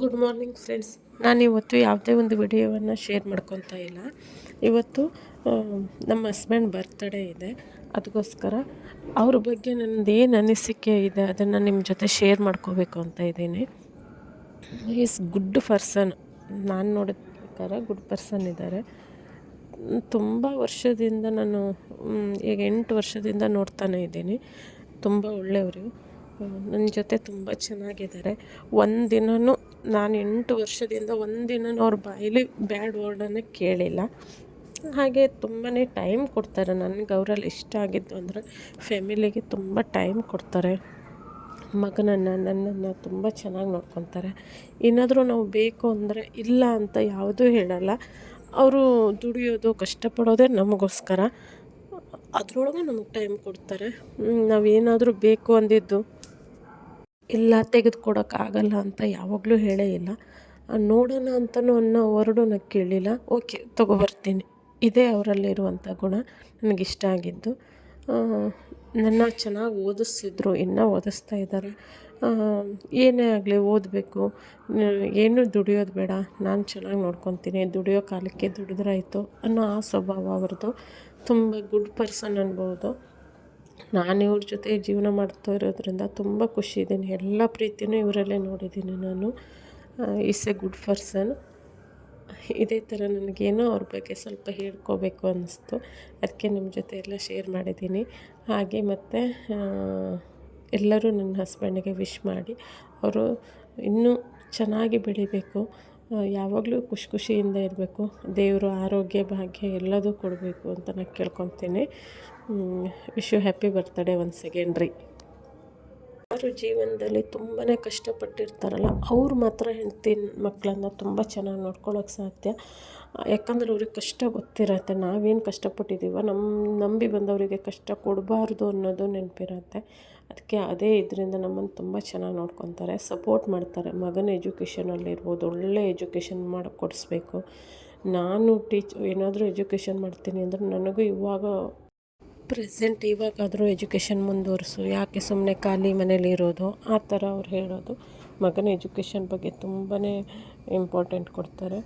Good morning friends ನಾನು ಇವತ್ತು ಯಾವುದೇ ಒಂದು ವಿಡಿಯೋವನ್ನು ಶೇರ್ ಮಾಡ್ಕೊತಾ ಇಲ್ಲ. ಇವತ್ತು ನಮ್ಮ ಹಸ್ಬೆಂಡ್ ಬರ್ತ್ಡೇ ಇದೆ. ಅದಕ್ಕೋಸ್ಕರ ಅವ್ರ ಬಗ್ಗೆ ನನ್ನದು ಏನು ಅನಿಸಿಕೆ ಇದೆ ಅದನ್ನು ನಿಮ್ಮ ಜೊತೆ ಶೇರ್ ಮಾಡ್ಕೋಬೇಕು ಅಂತ ಇದ್ದೀನಿ. ಈಸ್ ಗುಡ್ ಪರ್ಸನ್ ನಾನು ನೋಡಿದ ಪ್ರಕಾರ ಗುಡ್ ಪರ್ಸನ್ ಇದ್ದಾರೆ ತುಂಬ ವರ್ಷದಿಂದ ನಾನು ಈಗ ಎಂಟು ವರ್ಷದಿಂದ ನೋಡ್ತಾನೆ ಇದ್ದೀನಿ. ತುಂಬ ಒಳ್ಳೆಯವರು. ನನ್ನ ಜೊತೆ ತುಂಬ ಚೆನ್ನಾಗಿದ್ದಾರೆ. ಒಂದಿನವೂ ನಾನು ಎಂಟು ವರ್ಷದಿಂದ ಒಂದಿನೂ ಅವ್ರ ಬಾಯಲ್ಲಿ ಬ್ಯಾಡ್ ವರ್ಡನ್ನು ಕೇಳಿಲ್ಲ. ಹಾಗೆ ತುಂಬಾ ಟೈಮ್ ಕೊಡ್ತಾರೆ. ನನಗೆ ಅವರಲ್ಲಿ ಇಷ್ಟ ಆಗಿದ್ದು ಅಂದರೆ ಫ್ಯಾಮಿಲಿಗೆ ತುಂಬ ಟೈಮ್ ಕೊಡ್ತಾರೆ. ಮಗನನ್ನು, ನನ್ನನ್ನು ತುಂಬ ಚೆನ್ನಾಗಿ ನೋಡ್ಕೊತಾರೆ. ಏನಾದರೂ ನಾವು ಬೇಕು ಅಂದರೆ ಇಲ್ಲ ಅಂತ ಯಾವುದೂ ಹೇಳಲ್ಲ. ಅವರು ದುಡಿಯೋದು, ಕಷ್ಟಪಡೋದೇ ನಮಗೋಸ್ಕರ. ಅದರೊಳಗೆ ನಮಗೆ ಟೈಮ್ ಕೊಡ್ತಾರೆ. ನಾವೇನಾದರೂ ಬೇಕು ಅಂದಿದ್ದು ಇಲ್ಲ, ತೆಗೆದುಕೊಡೋಕ್ಕಾಗಲ್ಲ ಅಂತ ಯಾವಾಗಲೂ ಹೇಳೇ ಇಲ್ಲ. ನೋಡೋಣ ಅಂತಲೂ ಅನ್ನೋ ನಾನು ಕೇಳಿಲ್ಲ. ಓಕೆ ತೊಗೊಬರ್ತೀನಿ ಇದೇ ಅವರಲ್ಲಿರುವಂಥ ಗುಣ. ನನಗಿಷ್ಟ ಆಗಿದ್ದು. ನನ್ನ ಚೆನ್ನಾಗಿ ಓದಿಸಿದ್ರು ಇನ್ನೂ ಓದಿಸ್ತಾ ಇದ್ದಾರೆ. ಏನೇ ಆಗಲಿ ಓದಬೇಕು. ಏನು ದುಡಿಯೋದು ಬೇಡ. ನಾನು ಚೆನ್ನಾಗಿ ನೋಡ್ಕೊತೀನಿ. ದುಡಿಯೋ ಕಾಲಕ್ಕೆ ದುಡಿದ್ರಾಯಿತು ಅನ್ನೋ ಆ ಸ್ವಭಾವ ಅವ್ರದ್ದು. ತುಂಬ ಗುಡ್ ಪರ್ಸನ್ ಅನ್ಬೋದು. ನಾನು ಇವ್ರ ಜೊತೆ ಜೀವನ ಮಾಡ್ತಾ ಇರೋದ್ರಿಂದ ತುಂಬ ಖುಷಿ ಇದ್ದೀನಿ ಎಲ್ಲ ಪ್ರೀತಿನೂ ಇವರಲ್ಲೇ ನೋಡಿದ್ದೀನಿ ನಾನು. ಈಸ್ ಎ ಗುಡ್ ಪರ್ಸನ್ ಇದೇ ಥರ ನನಗೇನೋ ಅವ್ರ ಬಗ್ಗೆ ಸ್ವಲ್ಪ ಹೇಳ್ಕೋಬೇಕು ಅನ್ನಿಸ್ತು ಅದಕ್ಕೆ ನಿಮ್ಮ ಜೊತೆ ಎಲ್ಲ ಶೇರ್ ಮಾಡಿದ್ದೀನಿ ಹಾಗೆ ಮತ್ತು ಎಲ್ಲರೂ ನನ್ನ ಹಸ್ಬೆಂಡಿಗೆ ವಿಶ್ ಮಾಡಿ. ಅವರು ಇನ್ನೂ ಚೆನ್ನಾಗಿ ಬೆಳಿಬೇಕು. ಯಾವಾಗಲೂ ಖುಷಿ ಖುಷಿಯಿಂದ ಇರಬೇಕು. ದೇವರು ಆರೋಗ್ಯ ಭಾಗ್ಯ ಎಲ್ಲದೂ ಕೊಡಬೇಕು ಅಂತ ನಾನು ಕೇಳ್ಕೊತೀನಿ. Wish you happy birthday once again ರೀ. ಯಾರು ಜೀವನದಲ್ಲಿ ತುಂಬಾ ಕಷ್ಟಪಟ್ಟಿರ್ತಾರಲ್ಲ, ಅವ್ರು ಮಾತ್ರ ಹೆಂಡತಿ ಮಕ್ಕಳನ್ನ ತುಂಬ ಚೆನ್ನಾಗಿ ನೋಡ್ಕೊಳ್ಳೋಕೆ ಸಾಧ್ಯ. ಯಾಕಂದ್ರೆ ಅವ್ರಿಗೆ ಕಷ್ಟ ಗೊತ್ತಿರತ್ತೆ, ನಾವೇನು ಕಷ್ಟಪಟ್ಟಿದ್ದೀವೋ ನಮ್ಮ ನಂಬಿ ಬಂದವರಿಗೆ ಕಷ್ಟ ಕೊಡಬಾರ್ದು ಅನ್ನೋದು ನೆನಪಿರತ್ತೆ. ಅದಕ್ಕೆ ಅದೇ ಇದರಿಂದ ನಮ್ಮನ್ನು ತುಂಬ ಚೆನ್ನಾಗಿ ನೋಡ್ಕೊತಾರೆ, ಸಪೋರ್ಟ್ ಮಾಡ್ತಾರೆ. ಮಗನ ಎಜುಕೇಷನಲ್ಲಿರ್ಬೋದು ಒಳ್ಳೆ ಎಜುಕೇಷನ್ ಮಾಡಿ, ಕೊಡಿಸ್ಬೇಕು. ನಾನು ಟೀಚ್, ಏನಾದರೂ ಎಜುಕೇಷನ್ ಮಾಡ್ತೀನಿ ಅಂದರೆ ನನಗೂ ಇವಾಗ ಪ್ರೆಸೆಂಟ್ ಇವಾಗಾದರೂ ಎಜುಕೇಷನ್ ಮುಂದುವರಿಸು, ಯಾಕೆ ಸುಮ್ಮನೆ ಖಾಲಿ ಮನೇಲಿ ಇರೋದು? ಆ ಥರ ಅವ್ರು ಹೇಳೋದು. ಮಗನ ಎಜುಕೇಷನ್ ಬಗ್ಗೆ ತುಂಬಾ ಇಂಪಾರ್ಟೆಂಟ್ ಕೊಡ್ತಾರೆ.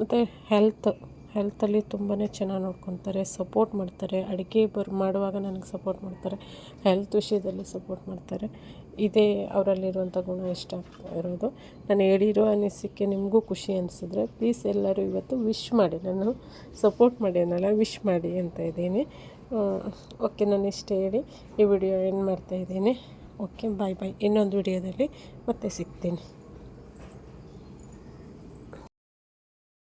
ಮತ್ತು ಹೆಲ್ತ್ ಹೆಲ್ತಲ್ಲಿ ತುಂಬಾ ಚೆನ್ನಾಗಿ ನೋಡ್ಕೊತಾರೆ, ಸಪೋರ್ಟ್ ಮಾಡ್ತಾರೆ. ಅಡುಗೆ ಬರ್, ಮಾಡುವಾಗ ನನಗೆ ಸಪೋರ್ಟ್ ಮಾಡ್ತಾರೆ, ಹೆಲ್ತ್ ವಿಷಯದಲ್ಲಿ ಸಪೋರ್ಟ್ ಮಾಡ್ತಾರೆ. ಇದೇ ಅವರಲ್ಲಿರುವಂಥ ಗುಣ ಇಷ್ಟ ಆಗ್ತಾ ಇರೋದು. ನಾನು ಹೇಳಿರೋ ಅನಿಸಿಕೆ ನಿಮಗೂ ಖುಷಿ ಅನಿಸಿದ್ರೆ ಪ್ಲೀಸ್ ಎಲ್ಲರೂ ಇವತ್ತು ವಿಶ್ ಮಾಡಿ, ನಾನು ಸಪೋರ್ಟ್ ಮಾಡಿ ಅನ್ನಲ್ಲ, ವಿಶ್ ಮಾಡಿ ಅಂತ ಇದ್ದೀನಿ. ಓಕೆ, ನಾನು ಇಷ್ಟೇ ಹೇಳಿ ಈ ವಿಡಿಯೋ ಏನು ಮಾಡ್ತಾಯಿದ್ದೀನಿ ಓಕೆ, ಬಾಯ್ ಬಾಯ್. ಇನ್ನೊಂದು ವಿಡಿಯೋದಲ್ಲಿ ಮತ್ತೆ ಸಿಗ್ತೀನಿ.